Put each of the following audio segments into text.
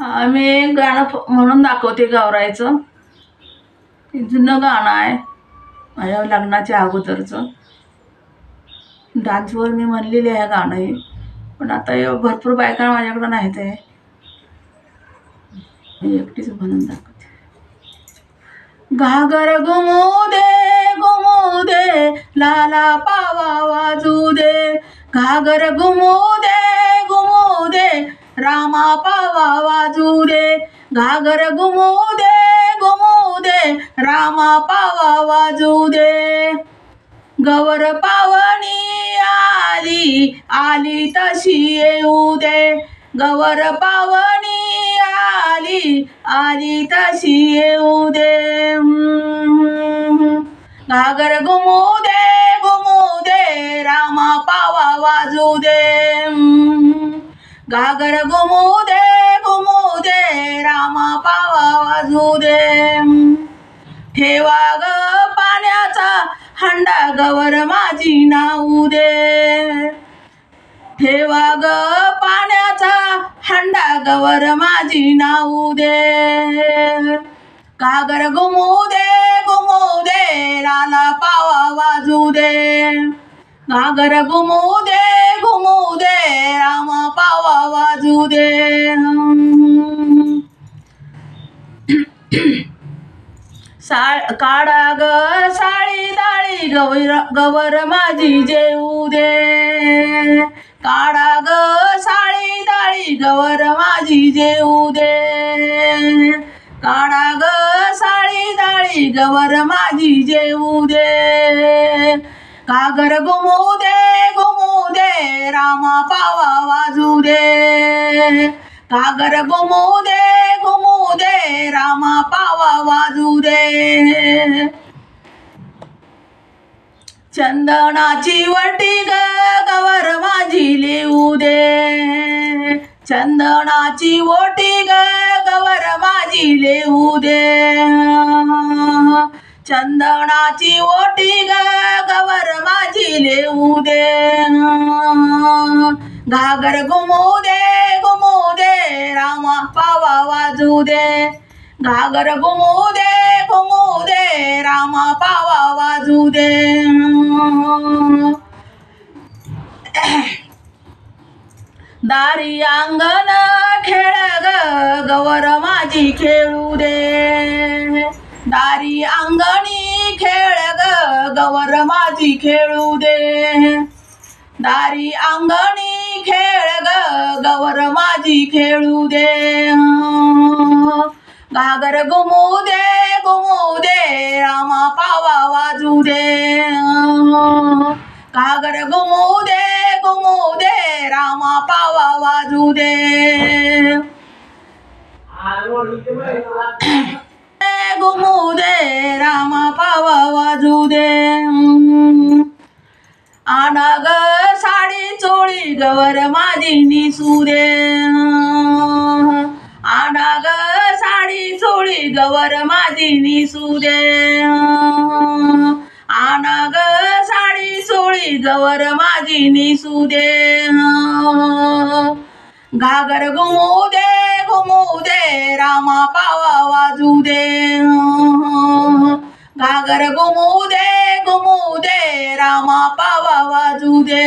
आम्ही गाणं म्हणून दाखवते गौरायचं जुनं गाणं आहे. माझ्या लग्नाच्या अगोदरचं. डान्सवर मी म्हणलेली आहे गाणं हे. पण आता हे भरपूर बायका माझ्याकडं नाहीत आहे. मी एकटीच म्हणून दाखवते. घागर घुमू दे घुमू दे लाला पावा वाजू दे. घागर घुमू दे रामा पावा वाजू दे घागर घुमू दे घुमू दे रामा पावा वाजू दे गवर पावनी आली आली तशी येऊ दे. गवर पावनी आली आली तशी येऊ दे. घागर घुमू घागर घुमू दे घुमू दे रामा पावा वाजू दे ठेवा ग पाण्याचा हंडा गवर माझी नाऊ दे. ठेवा ग पाण्याचा हंडा गवर माझी नाऊ दे. घागर घुमू दे घुमू दे राला पावा वाजू दे घागर घुमू दे दे राम पावा वाजू दे. काडा काढा ग साळी दाळी गवर गवर माझी जेऊ दे. काढा ग साळी दाळी गवर माझी जेऊ दे. काढा ग साळी दाळी गवर माझी जेऊ दे. कागर गुमू दे दे रामा पावा वाजू दे. कागर घुमू दे घुमू दे रामा पावा वाजू दे. चंदनाची वटी ग गवर माझी लिहू दे. चंदनाची ओटी गवर माझी लिहू दे. चंदनाची ओटी ग घागर घुमू दे घुमू दे रामा पावा वाजू दे घागर घुमू दे घुमू दे रामा पावा वाजू दे दारी अंगण खेळ ग गवर माझी खेळू दे दारी अंगणी खेळ ग गवर माझी खेळू दे दारी अंगणी खेळ ग गवर माझी खेळू दे. घागर घुमू दे घुमू दे रामा पावा वाजू दे. घागर घुमू दे घुमू दे रामा पावा वाजू दे. घुमू दे रामा पावा गवर माझी निसू दे ग साडी चोळी गवर माझी निसू दे ग साडी चोळी गवर माझी निसू दे घागर घुमू दे घुमू दे रामा पावा वाजू दे. घागर घुमू दे घुमू दे रामा पावा वाजू दे.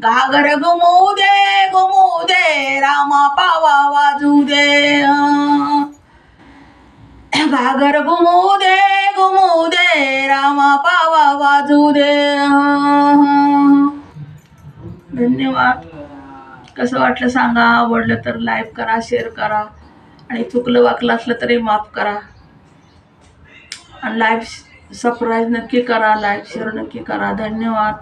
घागर घुमू दे घुमू दे रामा पावा वाजू दे घागर घुमू दे घुमू दे रामा पावा वाजू दे धन्यवाद. कसं वाटलं सांगा? आवडलं तर लाईक करा शेअर करा. आणि चुकलं वाकलं असलं तरी माफ करा. आणि लाईव्ह सबस्क्राईब नक्की करा लाईफ शेअर नक्की करा. धन्यवाद.